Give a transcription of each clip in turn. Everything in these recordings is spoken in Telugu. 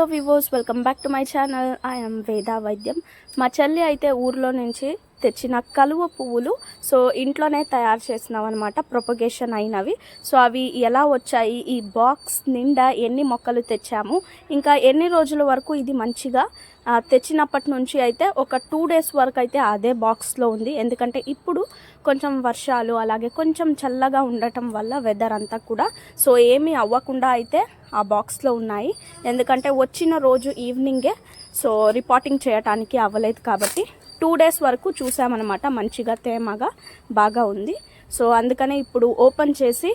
Hello వివోస్ welcome back to my channel I'm Veda వైద్యం మా చెల్లి అయితే ఊర్లో నుంచి తెచ్చిన కలువ పువ్వులు సో ఇంట్లోనే తయారు చేసినాం అనమాట ప్రొపగేషన్ అయినవి. సో అవి ఎలా వచ్చాయి ఈ బాక్స్ నిండా ఎన్ని మొక్కలు తెచ్చాము ఇంకా ఎన్ని రోజుల వరకు ఇది మంచిగా తెచ్చినప్పటి నుంచి అయితే ఒక టూ డేస్ వరకు అయితే అదే బాక్స్లో ఉంది. ఎందుకంటే ఇప్పుడు కొంచెం వర్షాలు అలాగే కొంచెం చల్లగా ఉండటం వల్ల వెదర్ అంతా కూడా సో ఏమీ అవ్వకుండా అయితే ఆ బాక్స్లో ఉన్నాయి. ఎందుకంటే వచ్చిన రోజు ఈవినింగే సో రిపోర్టింగ్ చేయటానికి అవ్వలేదు కాబట్టి టూ డేస్ వరకు చూసామన్నమాట. మంచిగా తేమగా బాగా ఉంది. సో అందుకనే ఇప్పుడు ఓపెన్ చేసి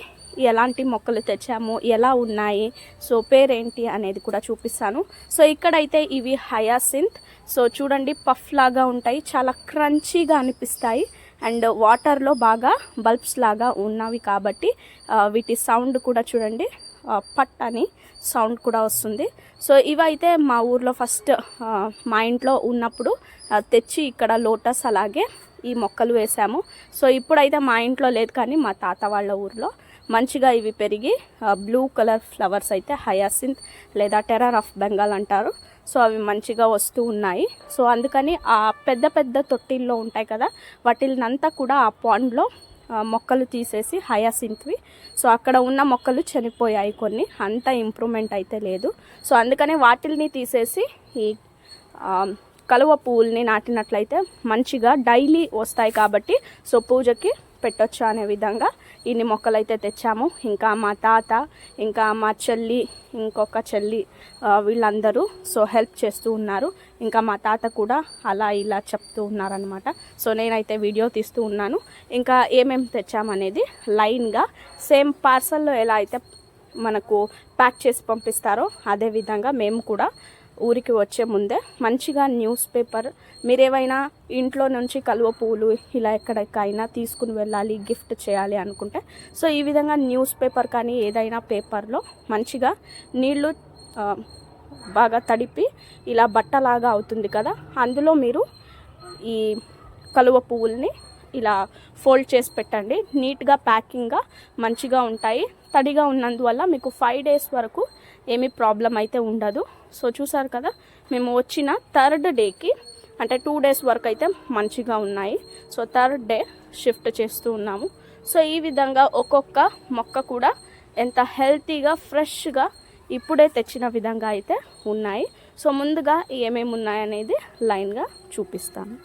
ఎలాంటి మొక్కలు తెచ్చాము ఎలా ఉన్నాయి సో పేరేంటి అనేది కూడా చూపిస్తాను. సో ఇక్కడైతే ఇవి హయాసింత్. సో చూడండి పఫ్ లాగా ఉంటాయి. చాలా క్రంచీగా అనిపిస్తాయి. అండ్ వాటర్లో బాగా బల్బ్స్ లాగా ఉన్నవి కాబట్టి వీటి సౌండ్ కూడా చూడండి. పట్ అని సౌండ్ కూడా వస్తుంది. సో ఇవైతే మా ఊర్లో ఫస్ట్ మా ఇంట్లో ఉన్నప్పుడు తెచ్చి ఇక్కడ లోటస్ అలాగే ఈ మొక్కలు వేసాము. సో ఇప్పుడైతే మా ఇంట్లో లేదు కానీ మా తాత వాళ్ళ ఊర్లో మంచిగా ఇవి పెరిగి బ్లూ కలర్ ఫ్లవర్స్ అయితే హయాసింత్ లేదా టెరర్ ఆఫ్ బెంగాల్ అంటారు. సో అవి మంచిగా వస్తూ ఉన్నాయి. సో అందుకని ఆ పెద్ద పెద్ద తొట్టిల్లో ఉంటాయి కదా వాటిల్నంతా కూడా ఆ పాండ్లో మొక్కలు తీసేసి హయాసింత్వి. సో అక్కడ ఉన్న మొక్కలు చనిపోయాయి కొన్ని. అంత ఇంప్రూవ్మెంట్ అయితే లేదు. సో అందుకనే వాటిల్ని తీసేసి ఈ కలువ పువ్వుల్ని నాటినట్లయితే మంచిగా డైలీ వస్తాయి కాబట్టి సో పూజకి పెట్టొచ్చు అనే విధంగా ఇన్ని మొక్కలు అయితే తెచ్చాము. ఇంకా మా తాత ఇంకా మా చెల్లి ఇంకొక చెల్లి వీళ్ళందరూ సో హెల్ప్ చేస్తూ ఉన్నారు. ఇంకా మా తాత కూడా అలా ఇలా చెప్తూ ఉన్నారనమాట సో నేనైతే వీడియో తీస్తూ ఉన్నాను. ఇంకా ఏమేమి తెచ్చామనేది లైన్గా సేమ్ పార్సల్లో ఎలా అయితే మనకు ప్యాక్ చేసి పంపిస్తారో అదే విధంగా మేము కూడా ఊరికి వచ్చే ముందే మంచిగా న్యూస్ పేపర్ మీరేమైనా ఇంట్లో నుంచి కలువ పువ్వులు ఇలా ఎక్కడికైనా తీసుకుని వెళ్ళాలి గిఫ్ట్ చేయాలి అనుకుంటే సో ఈ విధంగా న్యూస్ పేపర్ కానీ ఏదైనా పేపర్లో మంచిగా నీళ్ళు బాగా తడిపి ఇలా బట్టలాగా అవుతుంది కదా అందులో మీరు ఈ కలువ పువ్వుల్ని ఇలా ఫోల్డ్ చేసి పెట్టండి. నీట్గా ప్యాకింగ్గా మంచిగా ఉంటాయి. తడిగా ఉన్నందువల్ల మీకు ఫైవ్ డేస్ వరకు ఏమీ ప్రాబ్లం అయితే ఉండదు. సో చూసారు కదా మేము వచ్చిన థర్డ్ డేకి అంటే టూ డేస్ వరకు అయితే మంచిగా ఉన్నాయి. సో థర్డ్ డే షిఫ్ట్ చేస్తూ ఉన్నాము. సో ఈ విధంగా ఒక్కొక్క మొక్క కూడా ఎంత హెల్తీగా ఫ్రెష్గా ఇప్పుడే తెచ్చిన విధంగా అయితే ఉన్నాయి. సో ముందుగా ఏమేమి ఉన్నాయనేది లైన్గా చూపిస్తాను.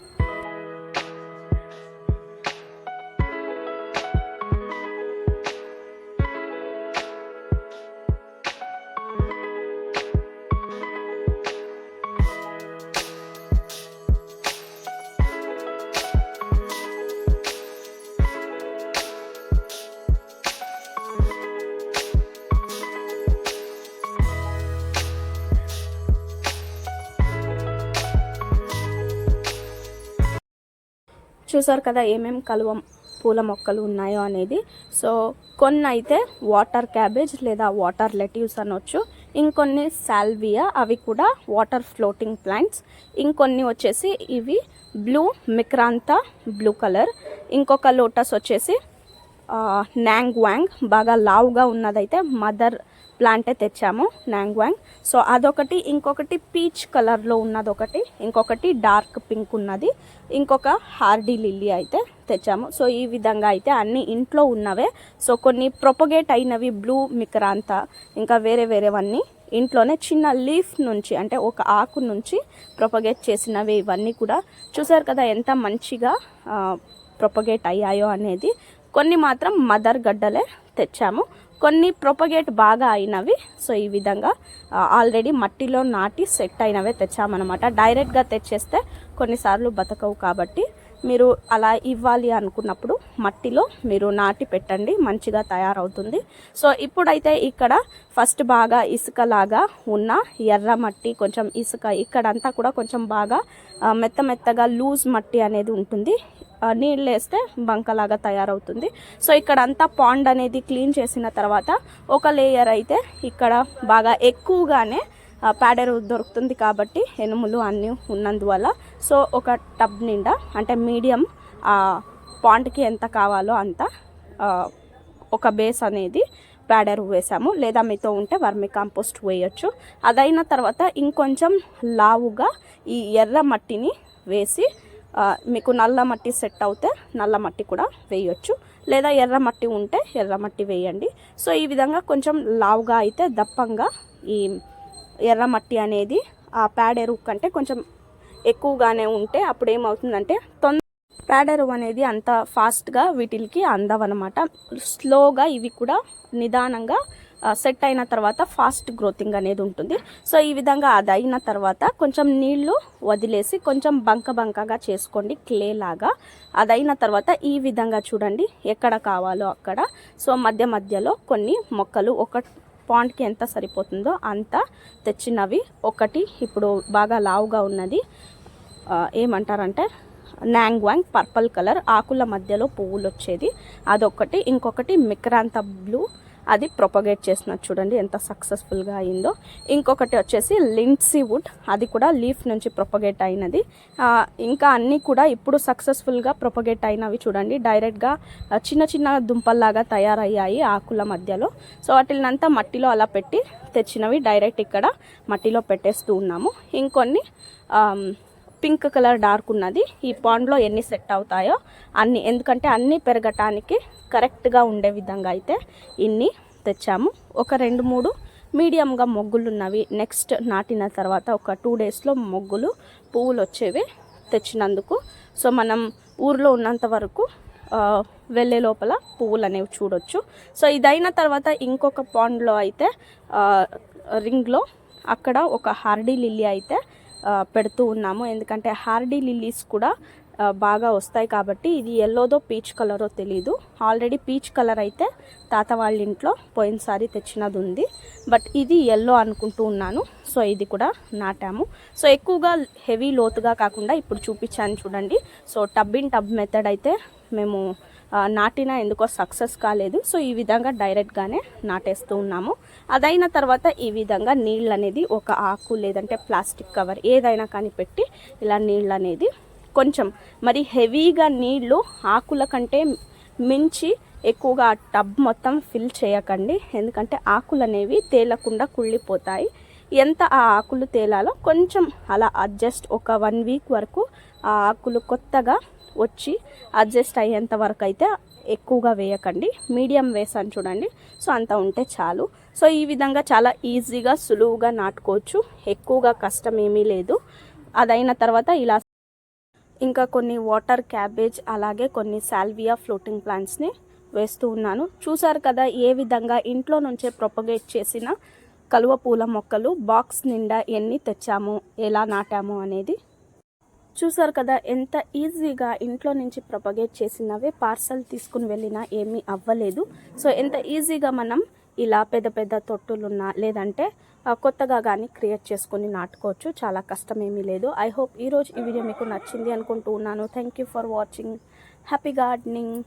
చూసారు కదా ఏమేం కలువ పూల మొక్కలు ఉన్నాయో అనేది. సో కొన్ని అయితే వాటర్ క్యాబేజ్ లేదా వాటర్ లెట్యూస్ అనొచ్చు. ఇంకొన్ని సాల్వియా అవి కూడా వాటర్ ఫ్లోటింగ్ ప్లాంట్స్. ఇంకొన్ని వచ్చేసి ఇవి బ్లూ మిక్రాంతా బ్లూ కలర్. ఇంకొక లోటస్ వచ్చేసి నాంగ్వాంగ్ బాగా లావుగా ఉన్నదైతే మదర్ ప్లాంటే తెచ్చాము నాంగ్వాంగ్ సో అదొకటి ఇంకొకటి పీచ్ కలర్లో ఉన్నది ఒకటి ఇంకొకటి డార్క్ పింక్ ఉన్నది ఇంకొక హార్డీ లిల్లీ అయితే తెచ్చాము. సో ఈ విధంగా అయితే అన్ని ఇంట్లో ఉన్నవే. సో కొన్ని ప్రొపగేట్ అయినవి బ్లూ మిక్రాంతా ఇంకా వేరే వేరేవన్నీ ఇంట్లోనే చిన్న లీఫ్ నుంచి అంటే ఒక ఆకు నుంచి ప్రొపగేట్ చేసినవి ఇవన్నీ కూడా. చూసారు కదా ఎంత మంచిగా ప్రొపగేట్ అయ్యాయో అనేది. కొన్ని మాత్రం మదర్ గడ్డలే తెచ్చాము. కొన్ని ప్రొపగేట్ బాగా అయినవి. సో ఈ విధంగా ఆల్రెడీ మట్టిలో నాటి సెట్ అయినవే తెచ్చామన్నమాట. డైరెక్ట్గా తెచ్చేస్తే కొన్నిసార్లు బతకవు కాబట్టి మీరు అలా ఇవ్వాలి అనుకున్నప్పుడు మట్టిలో మీరు నాటి పెట్టండి మంచిగా తయారవుతుంది. సో ఇప్పుడైతే ఇక్కడ ఫస్ట్ బాగా ఇసుకలాగా ఉన్న ఎర్ర మట్టి కొంచెం ఇసుక ఇక్కడంతా కూడా కొంచెం బాగా మెత్త మెత్తగా లూజ్ మట్టి అనేది ఉంటుంది. నీళ్ళు వేస్తే బంకలాగా తయారవుతుంది. సో ఇక్కడ అంతా పాండ్ అనేది క్లీన్ చేసిన తర్వాత ఒక లేయర్ అయితే ఇక్కడ బాగా ఎక్కువగానే ప్యాడర్ దొరుకుతుంది కాబట్టి ఎనుములు అన్నీ ఉన్నందువల్ల సో ఒక టబ్ నిండా అంటే మీడియం పాండ్కి ఎంత కావాలో అంత ఒక బేస్ అనేది ప్యాడర్ వేసాము. లేదా మీతో ఉంటే వర్మి కాంపోస్ట్ వేయొచ్చు. అదైన తర్వాత ఇంకొంచెం లావుగా ఈ ఎర్ర మట్టిని వేసి మీకు నల్ల మట్టి సెట్ అవుతే నల్ల మట్టి కూడా వేయొచ్చు. లేదా ఎర్ర మట్టి ఉంటే ఎర్ర మట్టి వేయండి. సో ఈ విధంగా కొంచెం లావుగా అయితే దప్పంగా ఈ ఎర్ర మట్టి అనేది ఆ ప్యాడెరు కంటే కొంచెం ఎక్కువగానే ఉంటే అప్పుడు ఏమవుతుందంటే తొందర ప్యాడెరువు అనేది అంత ఫాస్ట్గా వీటికి అందవన్నమాట స్లోగా ఇవి కూడా నిదానంగా సెట్ అయిన తర్వాత ఫాస్ట్ గ్రోతింగ్ అనేది ఉంటుంది. సో ఈ విధంగా అది అయిన తర్వాత కొంచెం నీళ్ళు వదిలేసి కొంచెం బంక బంకగా చేసుకోండి క్లే లాగా. అది అయిన తర్వాత ఈ విధంగా చూడండి ఎక్కడ కావాలో అక్కడ. సో మధ్య మధ్యలో కొన్ని మొక్కలు ఒక పాండ్కి ఎంత సరిపోతుందో అంత తెచ్చినవి. ఒకటి ఇప్పుడు బాగా లావుగా ఉన్నది. ఏమంటారంటే నాంగ్వాంగ్ పర్పుల్ కలర్ ఆకుల మధ్యలో పువ్వులు వచ్చేది అదొకటి ఇంకొకటి మిక్రాంత బ్లూ. అది ప్రొపగేట్ చేసినది చూడండి ఎంత సక్సెస్ఫుల్గా అయిందో. ఇంకొకటి వచ్చేసి లింట్సీ వుడ్ అది కూడా లీఫ్ నుంచి ప్రొపగేట్ అయినది. ఇంకా అన్నీ కూడా ఇప్పుడు సక్సెస్ఫుల్గా ప్రొపగేట్ అయినవి చూడండి. డైరెక్ట్గా చిన్న చిన్న దుంపల్లాగా తయారయ్యాయి ఆకుల మధ్యలో. సో వాటినంతా మట్టిలో అలా పెట్టి తెచ్చినవి. డైరెక్ట్ ఇక్కడ మట్టిలో పెట్టేస్తూ ఉన్నాము. ఇంకొన్ని పింక్ కలర్ డార్క్ ఉన్నది. ఈ పాండ్లో ఎన్ని సెట్ అవుతాయో అన్ని ఎందుకంటే అన్నీ పెరగటానికి కరెక్ట్గా ఉండే విధంగా అయితే ఇన్ని తెచ్చాము. ఒక రెండు మూడు మీడియంగా మొగ్గులు ఉన్నవి. నెక్స్ట్ నాటిన తర్వాత ఒక టూ డేస్లో మొగ్గులు పువ్వులు వచ్చేవి తెచ్చినందుకు. సో మనం ఊర్లో ఉన్నంత వరకు వెళ్ళే లోపల పువ్వులు అనేవి చూడొచ్చు. సో ఇదైన తర్వాత ఇంకొక పాండ్లో అయితే రింగ్లో అక్కడ ఒక హార్డీ లిల్లీ అయితే పెడుతూ ఉన్నాము. ఎందుకంటే హార్డీ లిల్లీస్ కూడా బాగా వస్తాయి కాబట్టి ఇది ఎల్లోదో పీచ్ కలరో తెలీదు. ఆల్రెడీ పీచ్ కలర్ అయితే తాత వాళ్ళ ఇంట్లో పోయినసారి తెచ్చినది ఉంది బట్ ఇది ఎల్లో అనుకుంటూ ఉన్నాను. సో ఇది కూడా నాటాము. సో ఎక్కువగా హెవీ లోతుగా కాకుండా ఇప్పుడు చూపించాను చూడండి. So tub in tub method అయితే మేము నాటినా ఎందుకో సక్సెస్ కాలేదు. సో ఈ విధంగా డైరెక్ట్గానే నాటేస్తూ ఉన్నాము. అదైన తర్వాత ఈ విధంగా నీళ్ళు అనేది ఒక ఆకు లేదంటే ప్లాస్టిక్ కవర్ ఏదైనా కానీ పెట్టి ఇలా నీళ్ళు అనేది కొంచెం మరి హెవీగా నీళ్ళు ఆకుల కంటే మించి ఎక్కువగా టబ్ మొత్తం ఫిల్ చేయకండి. ఎందుకంటే ఆకులు అనేవి తేలకుండా కుళ్ళిపోతాయి. ఎంత ఆ ఆకులు తేలాలో కొంచెం అలా అడ్జస్ట్ ఒక వన్ వీక్ వరకు ఆ ఆకులు కొత్తగా వచ్చి అడ్జస్ట్ అయ్యేంత వరకు అయితే ఎక్కువగా వేయకండి. మీడియం వేసాను చూడండి. సో అంత ఉంటే చాలు. సో ఈ విధంగా చాలా ఈజీగా సులువుగా నాటుకోవచ్చు. ఎక్కువగా కష్టం ఏమీ లేదు. అదైన తర్వాత ఇలా ఇంకా కొన్ని వాటర్ క్యాబేజ్ అలాగే కొన్ని సాల్వియా ఫ్లోటింగ్ ప్లాంట్స్ని వేస్తూ ఉన్నాను. చూసారు కదా ఏ విధంగా ఇంట్లో నుంచే ప్రొపగేట్ చేసిన కలువ పూల మొక్కలు బాక్స్ నిండా ఎన్ని తెచ్చాము ఎలా నాటాము అనేది చూసారు కదా. ఎంత ఈజీగా ఇంట్లో నుంచి ప్రొపగేట్ చేసినవే పార్సల్ తీసుకుని వెళ్ళినా ఏమీ అవ్వలేదు. సో ఎంత ఈజీగా మనం ఇలా పెద్ద పెద్ద తొట్టులున్నా లేదంటే కొత్తగా కానీ క్రియేట్ చేసుకొని నాటుకోవచ్చు. చాలా కష్టమేమీ లేదు. ఐ హోప్ ఈరోజు ఈ వీడియో మీకు నచ్చింది అనుకుంటూ ఉన్నాను. Thank you for watching. Happy gardening.